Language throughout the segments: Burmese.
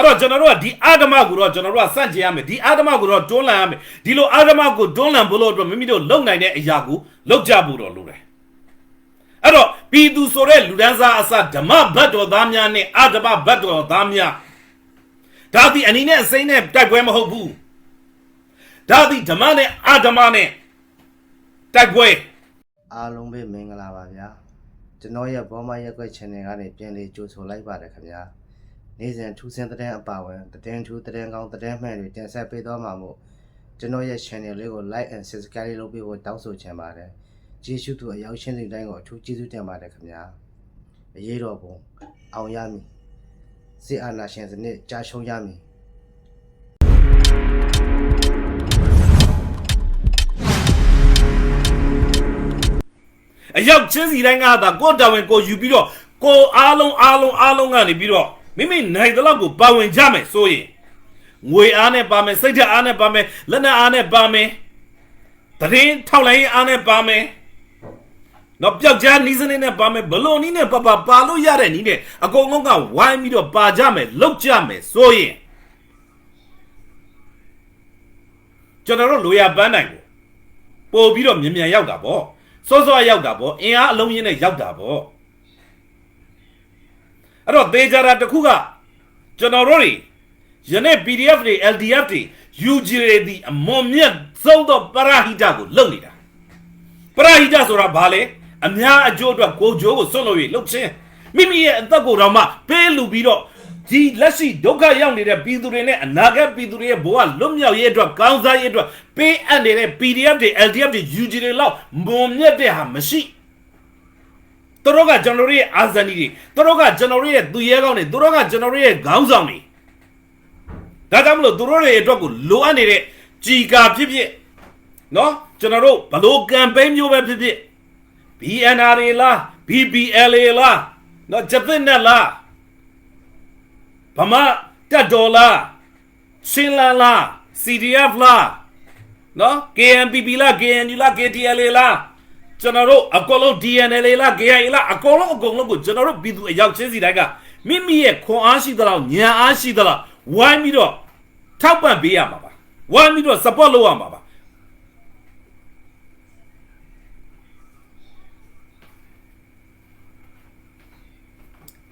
အဲ့တော့ကျွန်တော်တို့ကဒီအာဓမကိုတော့ကျွန်တော်တို့ကစန့်ကျင်ရမယ်ဒီအာဓမကိုတော့တွန်းလှန်ရမယ်ဒီလိုအာဓမကိုတွန်းလှန်ဖို့လို့အတွက်မိမိတို့လုပ်နိုင်တဲ့အရာကိုလုပ်ကြဖို့တော့လိုတယ်အဲ့တော့ပြည်သူဆိုတဲ့လူဒန်းစားအစဓမ္မဘတ်တော်သားများနဲ့အာဓမဘတ်တော်သားများဒါသည်အနည်းနဲ့အစိမ့်နဲ့တိုက်ပွဲမဟုတ်ဘူးဒါသည်ဓမ္မနဲ့အာဓမနဲ့တိုက်ပွဲအားလုံးပဲမင်္ဂလာပါဗျာကျွန်တော်ရဲ့ဘောမရက်ွက် channel ကနေပြန်လေးကြိုဆိုလိုက်ပါတယ်ခင်ဗျာ နေ့စဉ်ထူးဆန်းတဲ့အပါဝင်သတင်းထူးသတင်းကောင်းသတင်းမှန်တွေတင်ဆက်ပေးသွားမှာမို့ကျွန်တော်ရဲ့ channel လေးကို like and subscribe လုပ်ပေးဖို့တောင်းဆိုချင်ပါတယ်ကျေးဇူးတူအရောက်ရှင်းတဲ့တိုင်းကိုအထူးကျေးဇူးတင်ပါတယ်ခင်ဗျာအရေးတော်ပုံအောင်ရမည်စစ်အာဏာရှင်စနစ်ကြာရှုံးရမည် အရောက်ချင်းစီတိုင်းကသာကိုယ့်တာဝန်ကိုယူပြီးတော့ကိုယ်အားလုံးအားလုံးအားလုံးကနေပြီးတော့ မိမိနိုင်တဲ့လောက်ကိုပါဝင်ကြမယ်ဆိုရင်ငွေအားနဲ့ပါမယ်စိတ်ဓာတ်အားနဲ့ပါမယ်လက်နက်အားနဲ့ပါမယ်တရင်ထောက်လိုက်ရင်အားနဲ့ပါမယ်တော့ပျောက်ကြားနီးစနစ်နဲ့ပါမယ်ဘလို့နီးနဲ့ပပပါလို့ရတဲ့နီးနဲ့အကုန်လုံးကဝိုင်းပြီးတော့ပါကြမယ်လောက်ကြမယ်ဆိုရင်ကျွန်တော်တို့လိုရပန်းနိုင်ကိုပို့ပြီးတော့မြန်မြန်ရောက်တာပေါ့စောစောရောက်တာပေါ့အင်အားအလုံးရင်းနဲ့ရောက်တာပေါ့ အဲ့တော့သေချာတာတစ်ခုကကျွန်တော်တို့တွေယနေ့ PDF တွေ LDF တွေ UG တွေဒီအမွန်မြတ်သုံးတော့ပရဟိတကိုလုပ်နေတာပရဟိတဆိုတာဘာလဲအများအကျိုးအတွက်ကိုကြိုးကိုစွန့်လို့ရလှုပ်ချင်းမိမိရဲ့အသက်ကိုယ်တော်မှပေးလူပြီးတော့ဒီလက်ရှိဒုက္ခရောက်နေတဲ့ပြည်သူတွေနဲ့အနာဂတ်ပြည်သူတွေရဲ့ဘဝလွတ်မြောက်ရေးအတွက်ကောင်းစားရေးအတွက်ပေးအပ်နေတဲ့ PDF တွေ LDF တွေ UG တွေလောက်မွန်မြတ်တဲ့ဟာမရှိ သူတို့ကကျွန်တော်တို့ရဲ့အာဇာနည်တွေသူတို့ကကျွန်တော်တို့ရဲ့သူရဲကောင်းတွေသူတို့ကကျွန်တော်တို့ရဲ့ခေါင်းဆောင်တွေဒါကြောင့်မလို့သူတို့တွေအတွက်ကိုလိုအပ်နေတဲ့ជីကာဖြစ်ဖြစ်နော်ကျွန်တော်တို့ဘလို့ကမ်ပိန်းမျိုးပဲဖြစ်ဖြစ် BNR တွေလား BBL တွေလားနော်ဂျပန်နဲ့လားဗမာတက်တော်လားရှင်းလန်းလား CDF လားနော် KNPP လား KNU လား KTL လား ကျွန်တော်တို့အကုန်လုံး DNL လား KIA လားအကုန်လုံးအကုန်လုံးကိုကျွန်တော်တို့ပြည်သူအရောက်ချင်းစီတိုင်းကမိမိရဲ့ခွန်အားရှိသလောက်ဉာဏ်အားရှိသလောက်ဝိုင်းပြီးတော့ထောက်ပံ့ပေးရမှာပါဝိုင်းပြီးတော့ support လုပ်ရမှာပါ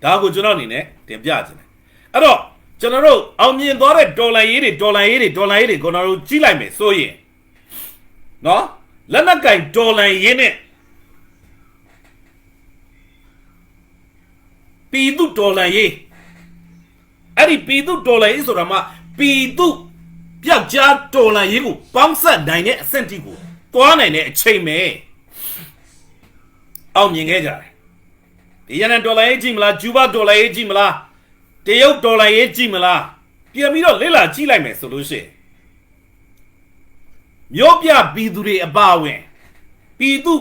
ဒါကိုကျွန်တော်အနေနဲ့တင်ပြခြင်းတယ်အဲ့တော့ကျွန်တော်တို့အောင်မြင်သွားတဲ့ဒေါ်လာရေးတွေဒေါ်လာရေးတွေဒေါ်လာရေးတွေကိုကျွန်တော်တို့ကြီးလိုက်မယ်ဆိုရင်နော် လက်နက်ကင်ဒေါ်လာရေးနဲ့ပြည်သူဒေါ်လာရေးအဲ့ဒီပြည်သူဒေါ်လာရေးဆိုတာမှပြည်သူပြောက်ကြားဒေါ်လာရေးကိုပေါင်းဆက်နိုင်တဲ့အဆင့်တိကိုသွားနိုင်တဲ့အချိန်ပဲအောင်မြင်ခဲ့ကြတယ်ဒီရန်ဒေါ်လာရေးကြည့်မလားဂျူဘဒေါ်လာရေးကြည့်မလားတရုတ်ဒေါ်လာရေးကြည့်မလားပြန်ပြီးတော့လေ့လာကြည့်လိုက်မယ်ဆိုလို့ရှိရင် မြို့ပြပြည်သူတွေအပါအဝင်ပြည်သူ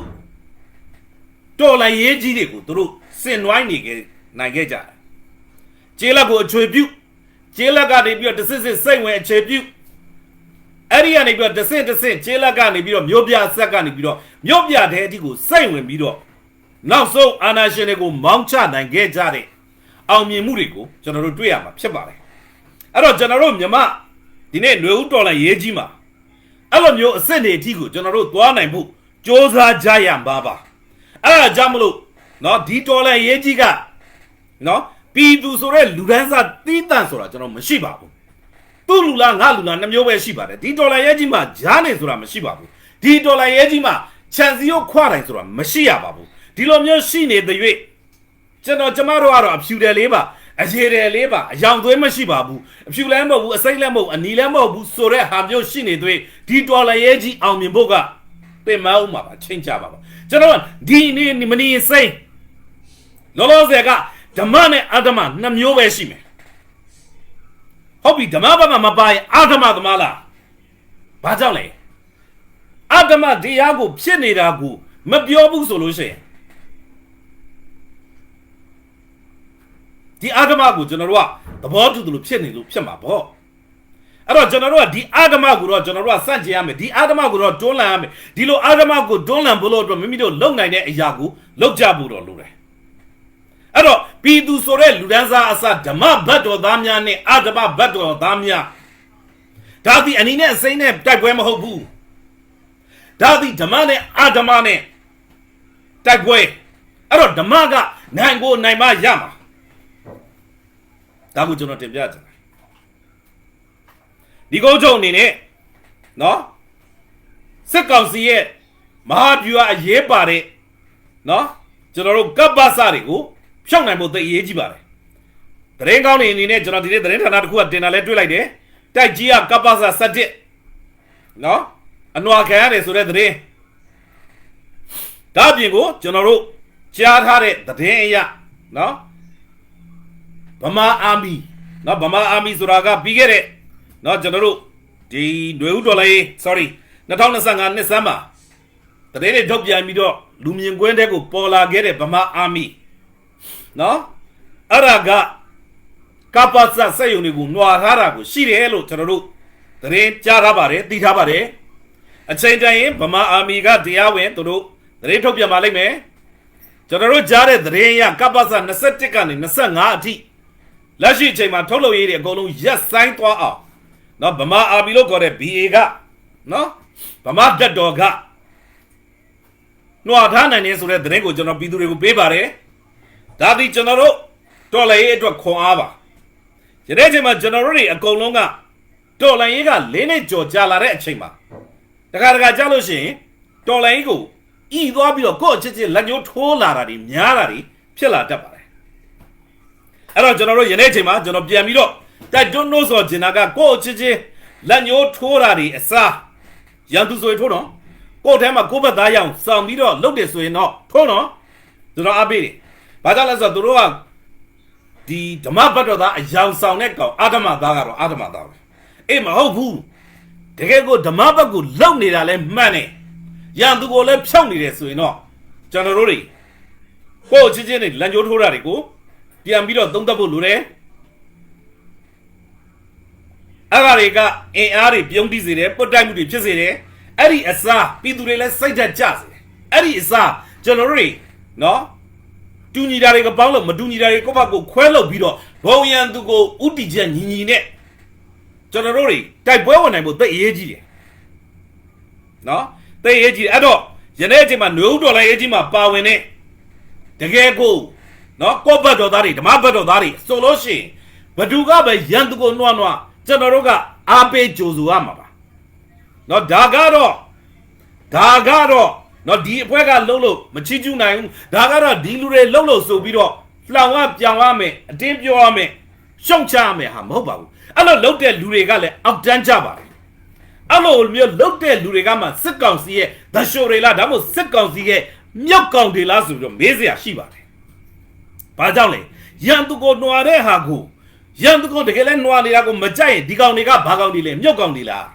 ဒေါ်လာရေးကြီးတွေကိုသူတို့စင်နွိုင်းနေခဲ့နိုင်ခဲ့ကြတယ်ကျေးလက်ကိုအခြေပြုကျေးလက်ကနေပြီးတော့တစ်စစ်စစ်စိတ်ဝင်အခြေပြုအဲ့ဒီကနေပြီးတော့တစ်စစ်တစ်စစ်ကျေးလက်ကနေပြီးတော့မြို့ပြဆက်ကနေပြီးတော့မြို့ပြတဲ့အထိကိုစိတ်ဝင်ပြီးတော့နောက်ဆုံးအာနာရှင်တွေကိုမောင်းချနိုင်ခဲ့ကြတဲ့အောင်မြင်မှုတွေကိုကျွန်တော်တို့တွေ့ရမှာဖြစ်ပါတယ်အဲ့တော့ကျွန်တော်တို့မြမဒီနေ့ຫນွေဦးတော်လိုင်းရေးကြီးမှာ အဲ့လိုမျိုးအစ်စ်တွေအထိကိုကျွန်တော်တို့သွားနိုင်ဖို့စ조사ကြရမှာပါအဲ့ဒါကြောင့်မလို့နော်ဒီတော်လန်ရေးကြီးကနော်ပြည်သူဆိုတဲ့လူဒန်းစားတီးတန့်ဆိုတာကျွန်တော်မရှိပါဘူးသူ့လူလားငါလူလားနှမျိုးပဲရှိပါတယ်ဒီတော်လန်ရဲကြီးမှာဈာနေဆိုတာမရှိပါဘူးဒီတော်လန်ရဲကြီးမှာခြံစည်းကိုခွတိုင်းဆိုတာမရှိရပါဘူးဒီလိုမျိုးရှိနေတဲ့၍ကျွန်တော်ကျမတို့ကတော့အဖြူတယ်လေးပါ အရေတယ်လေးပါအယောင်သွေးမရှိပါဘူးအဖြူလည်းမဟုတ်ဘူးအစိမ့်လည်းမဟုတ်ဘူးအနီလည်းမဟုတ်ဘူးဆိုတဲ့ဟာမျိုးရှိနေသွေးဒီတော်လရဲကြီးအောင်မြင်ဖို့ကပြင်မအောင်မှာပါချိန်ချပါပါကျွန်တော်ကဒီနေ့မနေစိမ့်လောလောဆယ်ကဓမ္မနဲ့အဓမ္မနှစ်မျိုးပဲရှိမယ်ဟုတ်ပြီဓမ္မဘက်မှာမပါရင်အဓမ္မသမားလားဘာကြောင့်လဲအဓမ္မတရားကိုဖြစ်နေတာကိုမပြောဘူးဆိုလို့ရှိရင် ဒီအာဂမကိုကျွန်တော်တို့ကသဘောတူတယ်လို့ဖြစ်နေလို့ဖြစ်မှာပေါ့အဲ့တော့ကျွန်တော်တို့ကဒီအာဂမကိုတော့ကျွန်တော်တို့ကစန့်ကျင်ရမယ်ဒီအာဂမကိုတော့တွန်းလှန်ရမယ်ဒီလိုအာဂမကိုတွန်းလှန်ဖို့လို့အတွက်မိမိတို့လုံနိုင်တဲ့အရာကိုလုပ်ကြဖို့တော့လိုတယ်အဲ့တော့ပြည်သူဆိုတဲ့လူဒန်းစားအစဓမ္မဘတ်တော်သားများနဲ့အာဓမ္မဘတ်တော်သားများဒါသည်အနည်းနဲ့အစိမ့်နဲ့တိုက်ပွဲမဟုတ်ဘူးဒါသည်ဓမ္မနဲ့အာဓမ္မနဲ့တိုက်ပွဲအဲ့တော့ဓမ္မကနိုင်ကိုနိုင်မရမှာ ဒါကိုကျွန်တော်တင်ပြချင်တယ်ဒီကုန်းချုပ်အနေနဲ့နော်စစ်ကောင်စီရဲ့မဟာဗျူဟာအရေးပါတဲ့နော်ကျွန်တော်တို့ကပ္ပစတွေကိုဖြောက်နိုင်ဖို့သိအရေးကြီးပါတယ်သတင်းကောင်းတွေအနေနဲ့ကျွန်တော်ဒီနေ့သတင်းဌာနတစ်ခုကတင်တာလဲတွေ့လိုက်တယ်တိုက်ကြီးကကပ္ပစ7နော်အနွာခံရတယ်ဆိုတဲ့သတင်းဒါအပြင်ကိုကျွန်တော်တို့ကြားထားတဲ့သတင်းအရနော် ဗမာအာမီနော်ဗမာအာမီဆိုတာကပြီးခဲ့တဲ့နော်ကျွန်တော်တို့ဒီຫນွေဦးတော်လေး sorry 2025နှစ်စမ်းမှာတရေတွေထုတ်ပြန်ပြီးတော့လူမြင်ကွင်းတဲ့ကိုပေါ်လာခဲ့တဲ့ဗမာအာမီနော်အဲ့ဒါကကပ္ပစစက်ယုံတွေကိုနှွာထားတာကိုရှိတယ်လို့ကျွန်တော်တို့သတင်းကြားထားပါတယ်သိထားပါတယ်အချိန်တန်ရင်ဗမာအာမီကတရားဝင်သူတို့သတင်းထုတ်ပြန်ပါလိမ့်မယ်ကျွန်တော်တို့ကြားတဲ့သတင်းအရကပ္ပစ21ကနေ25အထိ လက်ရှိအချိန်မှာထုတ်လုပ်ရေးတွေအကုန်လုံးရက်ဆိုင်သွားအောင်နော်ဗမာအာမီလို့ခေါ်တဲ့ BA ကနော်ဗမာတက်တော်ကနှွာထားနိုင်တယ်ဆိုတဲ့သတင်းကိုကျွန်တော်ပြည်သူတွေကိုပေးပါတယ်ဒါသည်ကျွန်တော်တို့တော်လည်းရေးအတွက်ခွန်အားပါယနေ့ချိန်မှာကျွန်တော်တို့တွေအကုန်လုံးကတော်လည်းရေးကလေးနှစ်ကြော်ကြာလာတဲ့အချိန်မှာတခါတခါကြားလို့ရှိရင်တော်လည်းရေးကိုဤသွားပြီးတော့ကိုယ့်အချစ်ချင်းလက်ညှိုးထိုးလာတာတွေများတာတွေဖြစ်လာတတ်ပါတယ် အဲ့တော့ကျွန်တော်တို့ယနေ့ချိန်မှာကျွန်တော်ပြန်ပြီးတော့တိုက်တွန်းလို့ဆိုကျင်တာကကိုယ့်အချစ်ချင်းလက်ညှိုးထိုးတာတွေအစားရန်သူဆိုရင်ထိုးတော့ကိုယ့်ထဲမှာကိုယ့်ဘက်သားရအောင်စောင့်ပြီးတော့လုပ်တယ်ဆိုရင်တော့ထိုးတော့ကျွန်တော်အားပေးတယ်ဘာကြောင့်လဲဆိုတော့သူတို့ကဒီဓမ္မဘတ်တော်သားအယောင်ဆောင်တဲ့ကောင်အာဓမ္မသားကတော့အာဓမ္မသားပဲအေးမဟုတ်ဘူးတကယ်ကိုဓမ္မဘတ်ကိုလုံနေတာလဲမှန်တယ်ရန်သူကိုလည်းဖြောက်နေတယ်ဆိုရင်တော့ကျွန်တော်တို့တွေကိုယ့်အချင်းချင်းတွေလန်ကြိုးထိုးတာတွေကို ပြန်ပြီးတော့သုံးသပ်ဖို့လိုတယ်အဲ့ဒါတွေကအင်အားတွေပြုံးတိစေတယ်ပုတ်တိုက်မှုတွေဖြစ်စေတယ်အဲ့ဒီအစားပြည်သူတွေလည်းစိတ်ဓာတ်ကျစေတယ်အဲ့ဒီအစားကျွန်တော်တို့တွေနော်တူညီတာတွေကပေါင်းလို့မတူညီတာတွေကိုယ့်ဘက်ကိုခွဲလုပ်ပြီးတော့ဘုံရန်သူကိုဥတီချက်ညီညီနဲ့ကျွန်တော်တို့တွေတိုက်ပွဲဝင်နိုင်ဖို့သိအရေးကြီးတယ်နော်သိအရေးကြီးတယ်အဲ့တော့ယနေ့အချိန်မှာຫນွေဥတော်လည်းအရေးကြီးမှာပါဝင်တဲ့တကယ်ကို နော်ကိုယ့်ဘက်တော်သားတွေဓမ္မဘက်တော်သားတွေဆိုလို့ရှိရင်ဘသူကပဲရန်သူကိုနှွားနှွားကျွန်တော်တို့ကအားပေးကြိုဆိုရမှာပါနော်ဒါကတော့ဒါကတော့နော်ဒီအဖွဲကလှုပ်လို့မချီးကျူးနိုင်ဘူးဒါကတော့ဒီလူတွေလှုပ်လို့ဆိုပြီးတော့လှောင်ကပြောင်ရမယ်အတင်းပြောရမယ်ရှုံချရမယ်ဟာမဟုတ်ပါဘူးအဲ့လိုလှုပ်တဲ့လူတွေကလည်းအောက်တန်းကြပါတယ်အဲ့လိုမျိုးလှုပ်တဲ့လူတွေကမှစစ်ကောင်စီရဲ့သရှိုတွေလားဒါမှမဟုတ်စစ်ကောင်စီရဲ့မြောက်ကောင်တွေလားဆိုပြီးတော့မေးစရာရှိပါတယ် ဘာကြောင့်လဲရန်သူကိုနှွာတဲ့ဟာကိုရန်သူကတကယ်လဲနှွာနေတာကိုမကြိုက်ရင်ဒီကောင်တွေကဘာကောင်တွေလဲမြုပ်ကောင်တွေလား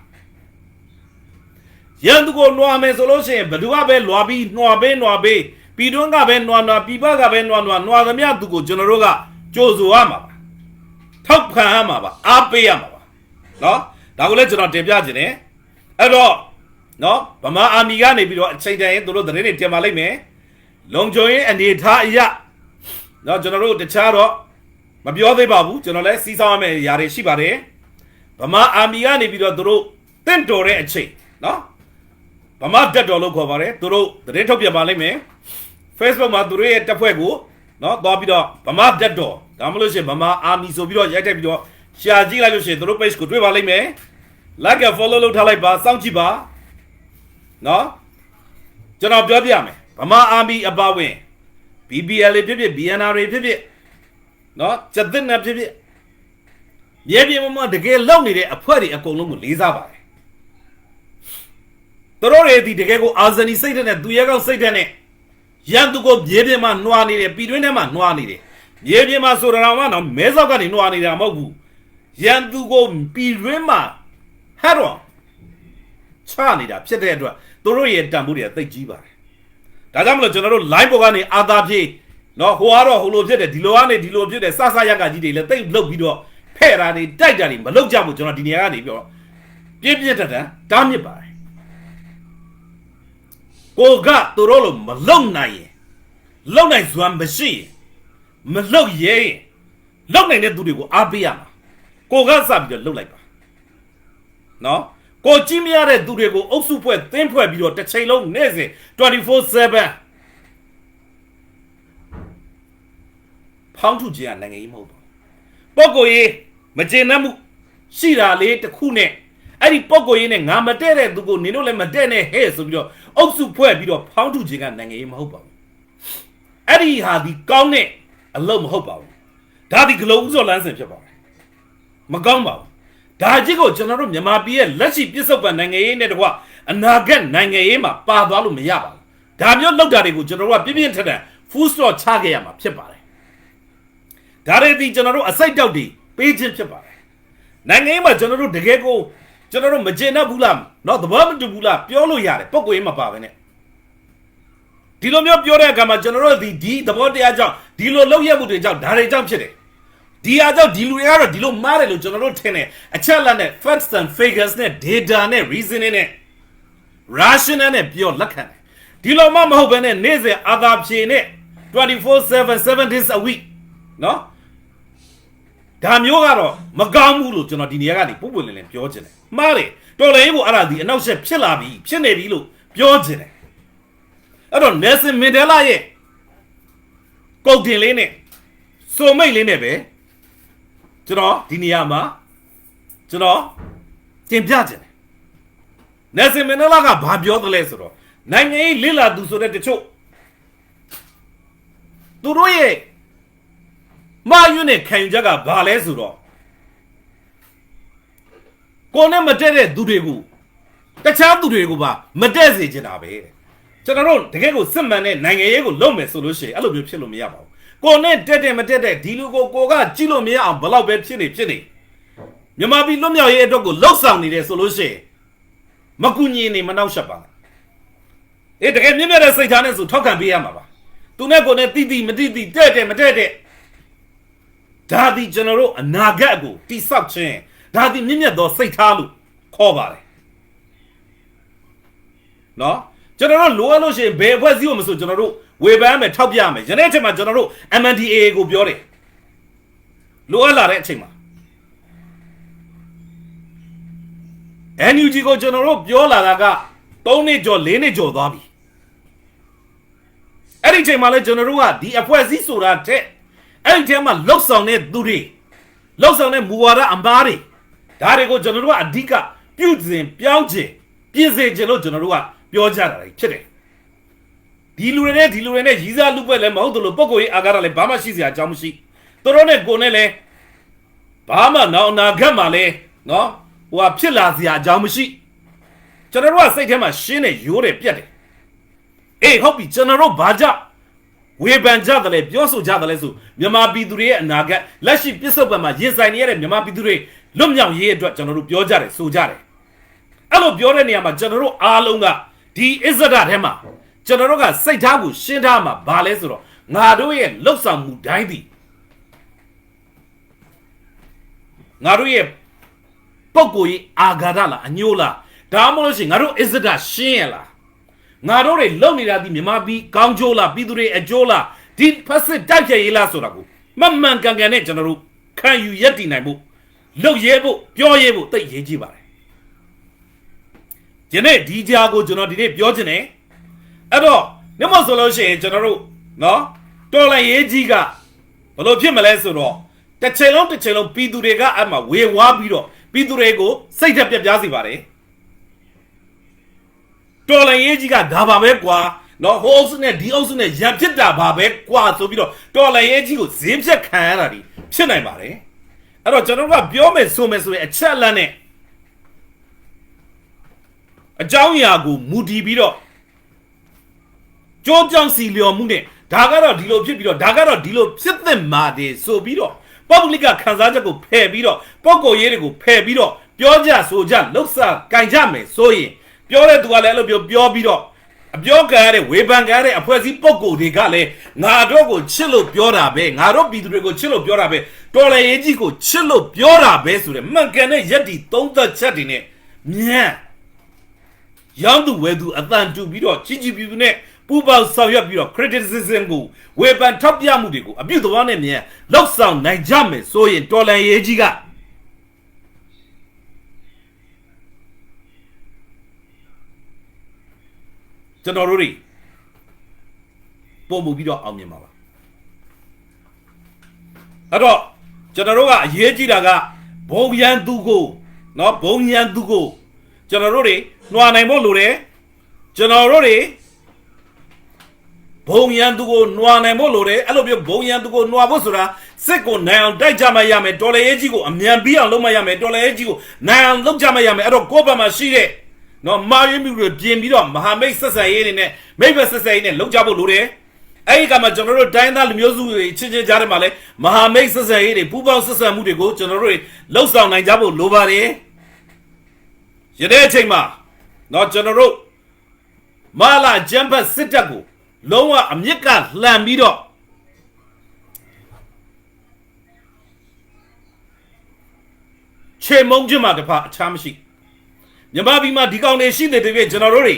ရန်သူကိုနှွာမယ်ဆိုလို့ရှိရင်ဘသူကပဲလွာပြီးနှွာပေးနှွာပေးပြည်တွင်းကပဲနှွာနှွာပြည်ပကပဲနှွာနှွာနှွာသမျှသူကိုကျွန်တော်တို့ကကြိုဆိုရမှာပါထောက်ခံရမှာပါအားပေးရမှာပါနော်ဒါကိုလည်းကျွန်တော်တင်ပြခြင်းတယ်အဲ့တော့နော်ဗမာအာမီကနေပြီးတော့အချိန်တန်ရင်တို့သတင်းတွေတင်ပါလိမ့်မယ်လုံခြုံရေးအနေထားအရာ เนาะကျွန်တော်တို့တခြားတော့မပြောသေးပါဘူးကျွန်တော်လည်းစီးဆောင်ရမယ့်ຢာတွေရှိပါတယ်ဗမာအာမီကနေပြီးတော့တို့တင့်တော်တဲ့အချိန်เนาะဗမာတက်တော်လို့ခေါ်ပါတယ်သူတို့သတင်းထုတ်ပြန်ပါလိမ့်မယ် Facebook မှာသူတို့ရဲ့တက်ဖွဲ့ကိုเนาะသွားပြီးတော့ဗမာတက်တော်ဒါမှမဟုတ်ရှင်ဗမာအာမီဆိုပြီးတော့ရိုက်တက်ပြီးတော့ရှာကြည့်လိုက်လို့ရှင်သူတို့ page ကိုတွေ့ပါလိမ့်မယ် like and follow လုပ်ထားလိုက်ပါစောင့်ကြည့်ပါเนาะကျွန်တော်ပြောပြမယ်ဗမာအာမီအပါဝင် BBL တွေဖြစ်ဖြစ် BNR တွေဖြစ်ဖြစ်နော်ကျက်သစ်နဲ့ဖြစ်ဖြစ်မြေပြင်မှာတကယ်လောက်နေတဲ့အဖွဲ့တွေအကုန်လုံးကိုလေးစားပါတယ်သူတို့တွေဒီတကယ်ကိုအာဇနီစိတ်ဓာတ်နဲ့သူရဲကောက်စိတ်ဓာတ်နဲ့ရန်သူကိုမြေပြင်မှာနှွာနေတယ်ပြည်တွင်းထဲမှာနှွာနေတယ်မြေပြင်မှာဆိုတာမှတော့မဲဆောက်ကနေနှွာနေတာမဟုတ်ဘူးရန်သူကိုပြည်တွင်းမှာဟဲ့တော့ချနေတာဖြစ်တဲ့အတွက်သူတို့ရဲ့တန်ဖိုးတွေကသိကြီးပါတယ် ဒါကြောင့်မလို့ကျွန်တော်တို့ line ပေါ်ကနေအာသာပြေးနော်ဟိုကတော့ဟိုလိုဖြစ်တယ်ဒီလိုကနေဒီလိုဖြစ်တယ်စဆရက်ကကြီးတွေလည်းတိတ်လုတ်ပြီးတော့ဖဲ့တာနေတိုက်တာနေမလုတ်ကြဘူးကျွန်တော်ဒီနေရာကနေပြောတော့ပြင်းပြင်းထန်ထန်တားမြစ်ပါတယ်ကိုကသူတို့လိုမလုံနိုင်ရင်လုံနိုင်စွမ်းမရှိရင်မလုတ်ရဲရင်လုတ်နိုင်တဲ့သူတွေကိုအားပေးရမှာကိုကစပြီးတော့လုတ်လိုက်ပါနော် ကိုကြည့်မရတဲ့သူတွေကိုအုပ်စုဖွဲ့သင်းဖွဲ့ပြီးတော့တစ်ချိန်လုံးနေ့စဉ်24/7ဖောင်းထုခြင်းကနိုင်ငံရေးမဟုတ်တော့ပုဂ္ဂိုလ်ရေးမကျေနပ်မှုရှိတာလေးတစ်ခုနဲ့အဲ့ဒီပုဂ္ဂိုလ်ရေးနဲ့ငါမတည့်တဲ့သူကိုနင်တို့လည်းမတည့်နဲ့ဟဲ့ဆိုပြီးတော့အုပ်စုဖွဲ့ပြီးတော့ဖောင်းထုခြင်းကနိုင်ငံရေးမဟုတ်ပါဘူးအဲ့ဒီဟာဒီကောင်းတဲ့အလုပ်မဟုတ်ပါဘူးဒါဒီဂလုံးဥစော်လန်းစင်ဖြစ်ပါတယ်မကောင်းပါဘူး ဒါကြီးကိုကျွန်တော်တို့မြန်မာပြည်ရဲ့လက်ရှိပြစ္ဆုတ်ပံနိုင်ငံရေးနဲ့တကွအနာဂတ်နိုင်ငံရေးမှာပါသွားလို့မရပါဘူးဒါမျိုးလောက်တာတွေကိုကျွန်တော်တို့ကပြင်းပြင်းထန်ထန် full stop ချခဲ့ရမှာဖြစ်ပါတယ် ဒါတွေဒီကျွန်တော်တို့အစိုက်တောက်တွေပေးခြင်းဖြစ်ပါတယ်နိုင်ငံရေးမှာကျွန်တော်တို့တကယ်ကိုကျွန်တော်တို့မကျေနပ်ဘူးလားเนาะသဘောမတူဘူးလားပြောလို့ရတယ်ပုံကိုရေးမပါပဲနဲ့ဒီလိုမျိုးပြောတဲ့အခါမှာကျွန်တော်တို့ဒီဒီသဘောတရားကြောင့်ဒီလိုလောက်ရမှုတွေကြောင့်ဒါတွေကြောင့်ဖြစ်တယ် ဒီအားကြောင့်ဒီလူတွေကတော့ဒီလိုမားတယ်လို့ကျွန်တော်တို့ထင်တယ်အချက်လက်နဲ့ facts and figures နဲ့ data နဲ့ reasoning နဲ့ rational နဲ့ပြောလက်ခံတယ်ဒီလိုမှမဟုတ်ဘဲနဲ့နေ့စဉ်အာသာဖြေနဲ့24/7 7 days a week နော်ဒါမျိုးကတော့မကောင်းဘူးလို့ကျွန်တော်ဒီနေရာကနေပုံပွင့်လင်းလင်းပြောချင်တယ်မှားတယ်တော်လည်းဘူးအဲ့ဒါဒီအနောက်ဆက်ဖြစ်လာပြီဖြစ်နေပြီလို့ပြောချင်တယ်အဲ့တော့ Nelson Mandela ရဲ့ကုတ်တင်လေးနဲ့စုံမိတ်လေးနဲ့ပဲ ကျွန်တော်ဒီနေရာမှာကျွန်တော်တင်ပြချင်တယ် Nelson Mandela ကဘာပြောသလဲဆိုတော့နိုင်ငံရေးလစ်လာသူဆိုတဲ့တချို့သူတို့ရဲ့မာယွန်းနဲ့ခံယူချက်ကဘာလဲဆိုတော့ကိုနဲ့မတက်တဲ့သူတွေကိုတခြားသူတွေကိုပါမတက်စေချင်တာပဲတဲ့ကျွန်တော်တို့တကယ်ကိုစစ်မှန်တဲ့နိုင်ငံရေးကိုလုပ်မယ်ဆိုလို့ရှိရင်အဲ့လိုမျိုးဖြစ်လို့မရပါဘူး ကိုနဲ့တက်တယ်မတက်တဲ့ဒီလူကိုကိုကကြည့်လို့မရအောင်ဘလောက်ပဲဖြစ်နေဖြစ်နေမြန်မာပြည်လွတ်မြောက်ရေးအတွက်ကိုလှုပ်ဆောင်နေတယ်ဆိုလို့ရှိရင်မကူညီနေမနှောက်ရှက်ပါနဲ့အေးတကယ်မြင့်မြတ်တဲ့စိတ်ထားနဲ့ဆိုထောက်ခံပေးရမှာပါသူနဲ့ကိုနဲ့တိတိမတိတိတဲ့တယ်မတဲ့တဲ့ဒါသည်ကျွန်တော်တို့အနာဂတ်ကိုတိဆောက်ခြင်းဒါသည်မြင့်မြတ်သောစိတ်ထားလို့ခေါ်ပါတယ်နော်ကျွန်တော်တို့လိုအပ်လို့ရှိရင်ဘယ်အဖွဲ့အစည်းကိုမဆိုကျွန်တော်တို့ ဝေဖန်မယ်ထောက်ပြမယ်ယနေ့အချိန်မှာကျွန်တော်တို့ MNDAA ကိုပြောတယ်လိုအပ်လာတဲ့အချိန်မှာ NUG ကိုကျွန်တော်တို့ပြောလာတာက3နှစ်ကျော်4နှစ်ကျော်သွားပြီအဲ့ဒီအချိန်မှာလဲကျွန်တော်တို့ကဒီအဖွဲ့အစည်းဆိုတာတဲ့အဲ့ဒီထဲမှာလောက်ဆောင်တဲ့သူတွေလောက်ဆောင်တဲ့မူဝါဒအမားတွေဒါတွေကိုကျွန်တော်တို့ကအဓိကပြုစဉ်ပြောင်းခြင်းပြင်စေခြင်းလို့ကျွန်တော်တို့ကပြောကြတာလေဖြစ်တယ် ဒီလူတွေနဲ့ဒီလူတွေနဲ့ရီးစားလူပွဲလည်းမဟုတ်သလိုပုံကိုယ်ရေးအာကာရလည်းဘာမှရှိစရာအကြောင်းမရှိသူတို့နဲ့ကိုယ်နဲ့လည်းဘာမှနောက်အနာဂတ်မှာလည်းနော်ဟိုဟာဖြစ်လာစရာအကြောင်းမရှိကျွန်တော်တို့ကစိတ်ထဲမှာရှင်းတယ်ရိုးတယ်ပြက်တယ်အေးဟုတ်ပြီကျွန်တော်တို့ဘာကြောင့်ဝေဖန်ကြတယ်လေပြောဆိုကြတယ်လေဆိုမြန်မာပြည်သူတွေရဲ့အနာဂတ်လက်ရှိပြစ္ဆုတ်ပံမှာရင်ဆိုင်နေရတဲ့မြန်မာပြည်သူတွေလွတ်မြောက်ရေးအတွက်ကျွန်တော်တို့ပြောကြတယ်ဆိုကြတယ်အဲ့လိုပြောတဲ့နေရာမှာကျွန်တော်တို့အားလုံးကဒီအစ္ဆဒထဲမှာ ကျွန်တော်တို့ကစိတ်ထားကိုရှင်းထားမှာဘာလဲဆိုတော့ငါတို့ရဲ့လှုပ်ဆောင်မှုတိုင်းသည်ငါတို့ရဲ့ပုံကိုယ်ကြီးအာဃာတလားအညိုးလားဒါမှမဟုတ်လို့ရှိရင်ငါတို့အစ္ဆဒရှင်းရလားငါတို့တွေလုံနေတာဒီမြမပြီးကောင်းကျိုးလားပြည်သူတွေအကျိုးလားဒီဖက်စစ်တိုက်ပြရေးလားဆိုတာကိုမမှန်ကန်ကန်နဲ့ကျွန်တော်တို့ခံယူရက်တည်နိုင်ဖို့လုပ်ရဲဖို့ပြောရဲဖို့တိတ်ရေးကြည့်ပါတယ်ဒီနေ့ဒီကြားကိုကျွန်တော်ဒီနေ့ပြောချင်တယ် အဲ့တော့မြမဆိုလို့ရှိရင်ကျွန်တော်တို့နော်တော်လန်ရေးကြီးကဘယ်လိုဖြစ်မလဲဆိုတော့တစ်ချိန်လုံးတစ်ချိန်လုံးပြည်သူတွေကအဲ့မှာဝေဝါးပြီးတော့ပြည်သူတွေကိုစိတ်သက်ပြက်ပြားစေပါတယ်တော်လည်းရေးကြီးကဒါပါပဲကွာနော်ဟိုအုပ်စုနဲ့ဒီအုပ်စုနဲ့ရံဖြစ်တာပါပဲကွာဆိုပြီးတော့တော်လည်းရေးကြီးကိုဈေးဖြတ်ခံရတာဒီဖြစ်နိုင်ပါတယ်အဲ့တော့ကျွန်တော်တို့ကပြောမယ်ဆိုမယ်ဆိုရင်အချက်လက်နဲ့အကြောင်းအရာကိုမူတည်ပြီးတော့ ကြိုးကြောင်စီလျော်မှုနဲ့ဒါကတော့ဒီလိုဖြစ်ပြီးတော့ဒါကတော့ဒီလိုဖြစ်သင့်ပါတယ်ဆိုပြီးတော့ public ကခန်းစားချက်ကိုဖယ်ပြီးတော့ပုံကိုရေးတွေကိုဖယ်ပြီးတော့ပြောကြဆိုကြလှုပ်ဆာကင်ကြမယ်ဆိုရင်ပြောတဲ့သူကလည်းအဲ့လိုပြောပြောပြီးတော့အပြောကရတဲ့ဝေဖန်ကရတဲ့အဖွဲ့အစည်းပုံကိုတွေကလည်းငါတို့ကိုချစ်လို့ပြောတာပဲငါတို့ပြည်သူတွေကိုချစ်လို့ပြောတာပဲတော်လည်းရေးကြီးကိုချစ်လို့ပြောတာပဲဆိုတဲ့မှန်ကန်တဲ့ယက်တီသုံးသက်ချက်တွေနဲ့မြန်ရောင်းသူဝယ်သူအတန်တူပြီးတော့ကြီးကြီးပြူပြူနဲ့ ပူပေါင်းဆောင်ရွက်ပြီးတော့ criticism ကိုဝေဖန်ထောက်ပြမှုတွေကိုအပြုသဘောနဲ့မြန်လောက်ဆောင်နိုင်ကြမယ်ဆိုရင်တော်လန်ရေးကြီးကကျွန်တော်တို့တွေပုံမှုပြီးတော့အောင်မြင်ပါပါအဲ့တော့ကျွန်တော်တို့ကအရေးကြီးတာကဘုံရန်သူကိုเนาะဘုံရန်သူကိုကျွန်တော်တို့တွေနှွာနိုင်ဖို့လိုတယ်ကျွန်တော်တို့တွေ ဘုံရန်သူကိုနှွာနိုင်ဖို့လိုတယ်အဲ့လိုမျိုးဘုံရန်သူကိုနှွာဖို့ဆိုတာစစ်ကိုနိုင်အောင်တိုက်ကြမှရမယ်တော်လေရေးကြီးကိုအမြန်ပြီးအောင်လုပ်မှရမယ်တော်လေရေးကြီးကိုနိုင်အောင်လုပ်ကြမှရမယ်အဲ့တော့ကိုယ့်ဘက်မှာရှိတဲ့နော်မာရင်းမျိုးတွေပြင်ပြီးတော့မဟာမိတ်ဆက်ဆံရေးတွေနဲ့မိတ်ဘက်ဆက်ဆံရေးနဲ့လုပ်ကြဖို့လိုတယ်အဲ့ဒီကမှကျွန်တော်တို့တိုင်းသားလူမျိုးစုတွေချင်းချင်းကြားထဲမှာလဲမဟာမိတ်ဆက်ဆံရေးတွေပူးပေါင်းဆက်ဆံမှုတွေကိုကျွန်တော်တို့တွေလှုပ်ဆောင်နိုင်ကြဖို့လိုပါတယ်ရတဲ့အချိန်မှာနော်ကျွန်တော်တို့မာလာဂျမ်ဘတ်စစ်တပ်ကို လုံးဝအမြင့်ကလှန်ပြီးတော့ချေမုံချင်းမှာတဖာအခြားမရှိမြမပြည်မှာဒီကောင်တွေရှိတဲ့တည်းပြကျွန်တော်တို့တွေ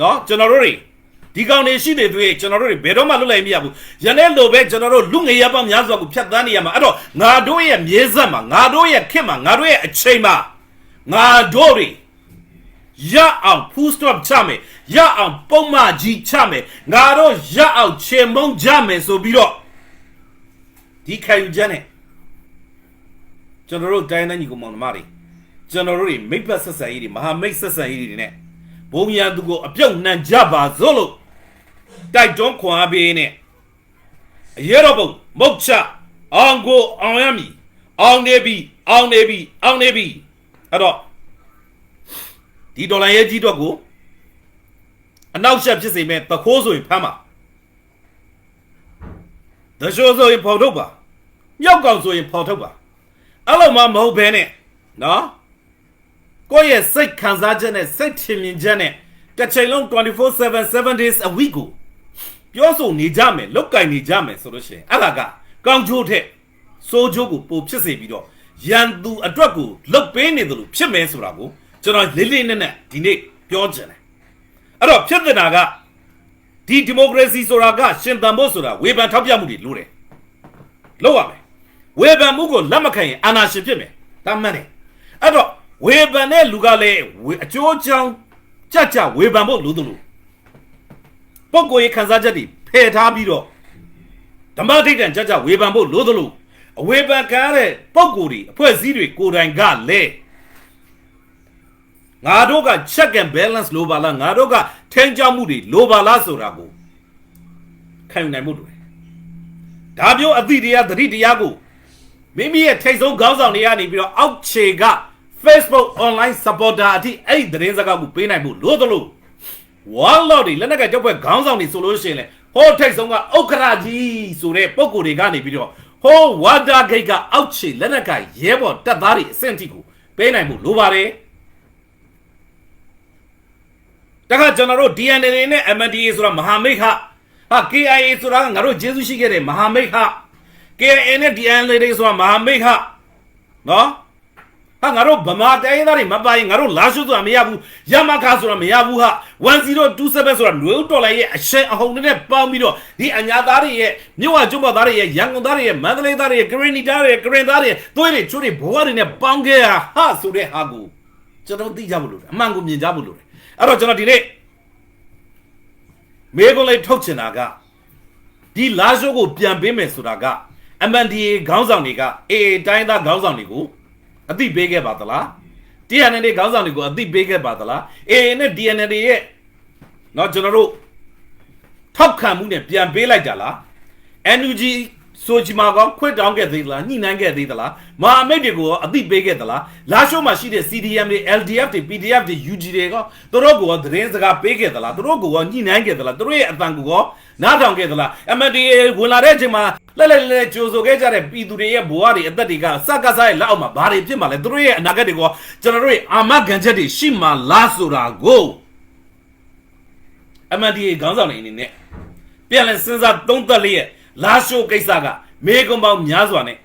နော်ကျွန်တော်တို့တွေဒီကောင်တွေရှိနေတွေ့ကျွန်တော်တို့တွေဘယ်တော့မှလွတ်လိုက်မရဘူးရတဲ့လိုပဲကျွန်တော်တို့လူငယ်ရပများစွာကိုဖြတ်သန်းနေရမှာအဲ့တော့ငါတို့ရဲ့မြေဆက်မှာငါတို့ရဲ့ခစ်မှာငါတို့ရဲ့အချိန်မှာငါတို့တွေ ရအောင် full stop ချမယ်ရအောင်ပုံမှန်ကြီးချမယ်ငါတို့ရအောင်ချေမုံကြမယ်ဆိုပြီးတော့ဒီခံယူချက်နဲ့ကျွန်တော်တို့တိုင်းတိုင်းညီကောင်မောင်နှမတွေကျွန်တော်တို့တွေမိတ်ပတ်ဆက်ဆံရေးတွေမဟာမိတ်ဆက်ဆံရေးတွေနဲ့ဘုံရန်သူကိုအပြုတ်နှံကြပါစို့လို့တိုက်တွန်းခွန်အားပေးနေအရေးတော်ပုံမုတ်ချအောင်ကိုအောင်ရမည်အောင်နေပြီအောင်နေပြီအောင်နေပြီအဲ့တော့ ဒီဒေါ်လာရဲ့ကြီးတော့ကိုအနောက်ရှက်ဖြစ်စေမဲ့တခိုးဆိုရင်ဖမ်းပါတရှိုးဆိုရင်ဖော်ထုတ်ပါမြောက်ကောင်ဆိုရင်ဖော်ထုတ်ပါအဲ့လိုမှမဟုတ်ဘဲနဲ့နော်ကိုယ့်ရဲ့စိတ်ခံစားချက်နဲ့စိတ်ထင်မြင်ချက်နဲ့တစ်ချိန်လုံး24/7 7 days a week ကိုပြောဆိုနေကြမယ်လောက်ကင်နေကြမယ်ဆိုလို့ရှိရင်အဲ့ဒါကကောင်းကျိုးထက်စိုးကျိုးကိုပိုဖြစ်စေပြီးတော့ရန်သူအတွက်ကိုလုတ်ပေးနေတယ်လို့ဖြစ်မယ်ဆိုတာကို ကျွန်တော်လေးလေးနက်နက်ဒီနေ့ပြောချင်တယ်အဲ့တော့ဖြစ်တဲ့နာကဒီဒီမိုကရေစီဆိုတာကရှင်သန်ဖို့ဆိုတာဝေဖန်ထောက်ပြမှုတွေလိုတယ်လုပ်ရမယ်ဝေဖန်မှုကိုလက်မခံရင်အာဏာရှင်ဖြစ်မယ်ဒါမှန်တယ်အဲ့တော့ဝေဖန်တဲ့လူကလည်းဝေအကျိုးချောင်းကြကြဝေဖန်ဖို့လိုတယ်လို့ပုဂ္ဂိုလ်ရေးခံစားချက်တွေဖယ်ထားပြီးတော့ဓမ္မဒိဋ္ဌံကြကြဝေဖန်ဖို့လိုတယ်လို့အဝေဖန်ခံရတဲ့ပုဂ္ဂိုလ်တွေအဖွဲ့အစည်းတွေကိုယ်တိုင်ကလည်း ငါတို့က check and balance လိုပါလားငါတို့ကထိန်းကျောင်းမှုတွေလိုပါလားဆိုတာကိုခံယူနိုင်မှုတွေဒါမျိုးအသည့်တရားသတိတရားကိုမိမိရဲ့ထိတ်ဆုံးခေါင်းဆောင်တွေကနေပြီးတော့အောက်ခြေက Facebook online supporter အထိအဲ့ဒီသတင်းစကားကိုပေးနိုင်ဖို့လိုသလို warlord တွေလက်နက်ကကြောက်ပွဲခေါင်းဆောင်တွေဆိုလို့ရှိရင်လေဟိုထိတ်ဆုံးကဥက္ခရာကြီးဆိုတဲ့ပုံကိုယ်တွေကနေပြီးတော့ဟိုဝါဒါဂိတ်ကအောက်ခြေလက်နက်ကရဲဘော်တပ်သားတွေအဆင့်အထိကိုပေးနိုင်ဖို့လိုပါတယ် တခါကျွန်တော်တို့ DNA နဲ့ MNDA ဆိုတာမဟာမိတ်ဟာဟာ KIA ဆိုတာကငါတို့ဂျေဇုရှိခဲ့တဲ့မဟာမိတ်ဟာ KIA နဲ့ DNA တွေဆိုတာမဟာမိတ်ဟာနော်ဟာငါတို့ဗမာတိုင်းသားတွေမပါရင်ငါတို့လာရှုဆိုတာမရဘူးရမခဆိုတာမရဘူးဟာ1027ဆိုတာနွေဦးတော်လိုက်ရဲ့အရှင်အဟုန်နဲ့ပေါင်းပြီးတော့ဒီအညာသားတွေရဲ့မြို့ဝကျွန်းပေါ်သားတွေရဲ့ရန်ကုန်သားတွေရဲ့မန္တလေးသားတွေရဲ့ဂရင်းနီသားတွေရဲ့ဂရင်သားတွေရဲ့သွေးတွေချိုးတွေဘဝတွေနဲ့ပေါင်းခဲ့ရဟာဆိုတဲ့ဟာကိုကျွန်တော်သိကြဖို့လိုတယ်အမှန်ကိုမြင်ကြဖို့လိုတယ် အဲ့တော့ကျွန်တော်ဒီနေ့မေကွန်လေးထုတ်ချင်တာကဒီလာရှုကိုပြန်ပေးမယ်ဆိုတာက MNDA ခေါင်းဆောင်တွေကအေးတိုင်းသားခေါင်းဆောင်တွေကိုအသိပေးခဲ့ပါသလား TNN ခေါင်းဆောင်တွေကိုအသိပေးခဲ့ပါသလား AA နဲ့ DNN ရဲ့เนาะကျွန်တော်တို့ထောက်ခံမှုနဲ့ပြန်ပေးလိုက်တာလား NUG ဆိုချီမာကောင်ခွတ်တောင်းခဲ့သေးသလားညှိနှိုင်းခဲ့သေးသလားမဟာမိတ်တွေကိုရောအသိပေးခဲ့သလားလာရှိုးမှာရှိတဲ့ CDM တွေ LDF တွေ PDF တွေ UG တွေကောသူတို့ကိုရောသတင်းစကားပေးခဲ့သလားသူတို့ကိုရောညှိနှိုင်းခဲ့သလားသူတို့ရဲ့အတန်ကိုရောနားထောင်ခဲ့သလား MNDA ဝင်လာတဲ့အချိန်မှာလက်လက်လက်ကြိုဆိုခဲ့ကြတဲ့ပြည်သူတွေရဲ့ဘဝတွေအသက်တွေကစက္ကစရဲ့လက်အောက်မှာဘာတွေဖြစ်မှာလဲသူတို့ရဲ့အနာဂတ်တွေကိုကျွန်တော်တို့ရဲ့အာမခံချက်တွေရှိမှလားဆိုတာကို MNDA ခေါင်းဆောင်တွေအနေနဲ့ပြန်လည်စဉ်းစားသုံးသပ်လျက် လာရှိုးကိစ္စကမေကွန်ပေါင်းများစွာနဲ့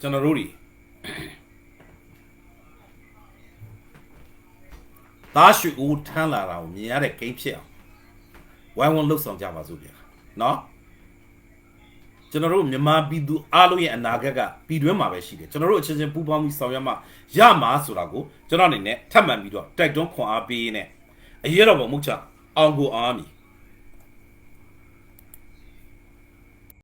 ကျွန်တော်တို့ဒီသားရွှေဦးထမ်းလာတာကိုမြင်ရတဲ့ဂိမ်းဖြစ်အောင်ဝိုင်းဝန်းလှုပ်ဆောင်ကြပါစို့ဗျာနော် ကျွန်တော်တို့မြန်မာပြည်သူအားလုံးရဲ့အနာဂတ်ကပြည်တွင်းမှာပဲရှိတယ်ကျွန်တော်တို့အချင်းချင်းပူးပေါင်းပြီးဆောင်ရွက်မှရမှာဆိုတာကိုကျွန်တော်အနေနဲ့ထပ်မံပြီးတော့တိုက်တွန်းခွန်အားပေးရင်းနဲ့အရေးတော်ပုံမှုချအောင်ကိုအားမည်